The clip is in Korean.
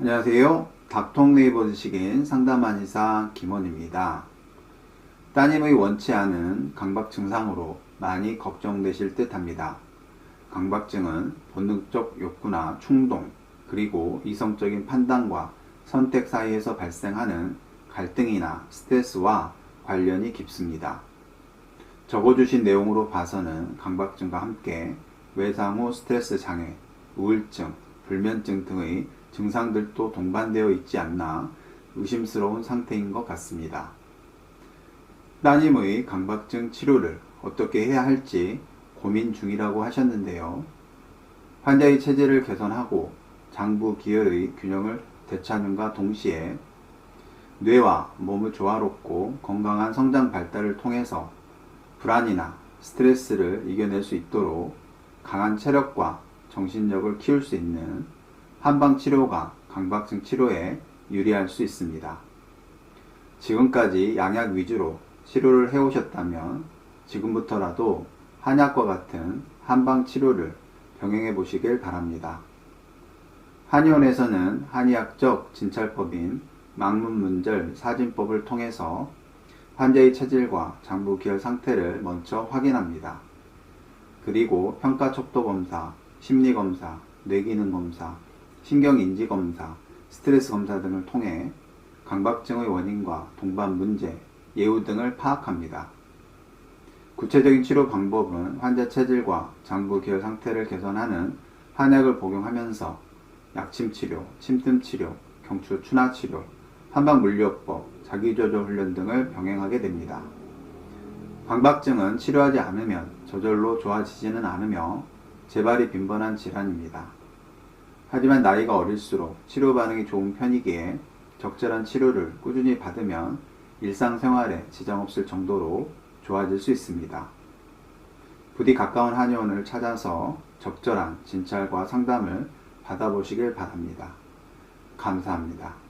안녕하세요. 닥통 네이버 지식인 상담 한의사 김원입니다. 따님의 원치 않은 강박 증상으로 많이 걱정되실 듯 합니다. 강박증은 본능적 욕구나 충동, 그리고 이성적인 판단과 선택 사이에서 발생하는 갈등이나 스트레스와 관련이 깊습니다. 적어주신 내용으로 봐서는 강박증과 함께 외상 후 스트레스 장애, 우울증, 불면증 등의 증상들도 동반되어 있지 않나 의심스러운 상태인 것 같습니다. 따님의 강박증 치료를 어떻게 해야 할지 고민 중이라고 하셨는데요. 환자의 체질을 개선하고 장부 기혈의 균형을 되찾음과 동시에 뇌와 몸의 조화롭고 건강한 성장 발달을 통해서 불안이나 스트레스를 이겨낼 수 있도록 강한 체력과 정신력을 키울 수 있는 한방 치료가 강박증 치료에 유리할 수 있습니다. 지금까지 양약 위주로 치료를 해오셨다면 지금부터라도 한약과 같은 한방 치료를 병행해 보시길 바랍니다. 한의원에서는 한의학적 진찰법인 망문문절 사진법을 통해서 환자의 체질과 장부 기혈 상태를 먼저 확인합니다. 그리고 평가 척도 검사, 심리 검사, 뇌기능 검사, 신경인지 검사, 스트레스 검사 등을 통해 강박증의 원인과 동반 문제, 예후 등을 파악합니다. 구체적인 치료 방법은 환자 체질과 장부 기혈 상태를 개선하는 한약을 복용하면서 약침 치료, 침뜸 치료, 경추 추나 치료, 한방 물리요법, 자기조절 훈련 등을 병행하게 됩니다. 강박증은 치료하지 않으면 저절로 좋아지지는 않으며 재발이 빈번한 질환입니다. 하지만 나이가 어릴수록 치료 반응이 좋은 편이기에 적절한 치료를 꾸준히 받으면 일상생활에 지장 없을 정도로 좋아질 수 있습니다. 부디 가까운 한의원을 찾아서 적절한 진찰과 상담을 받아보시길 바랍니다. 감사합니다.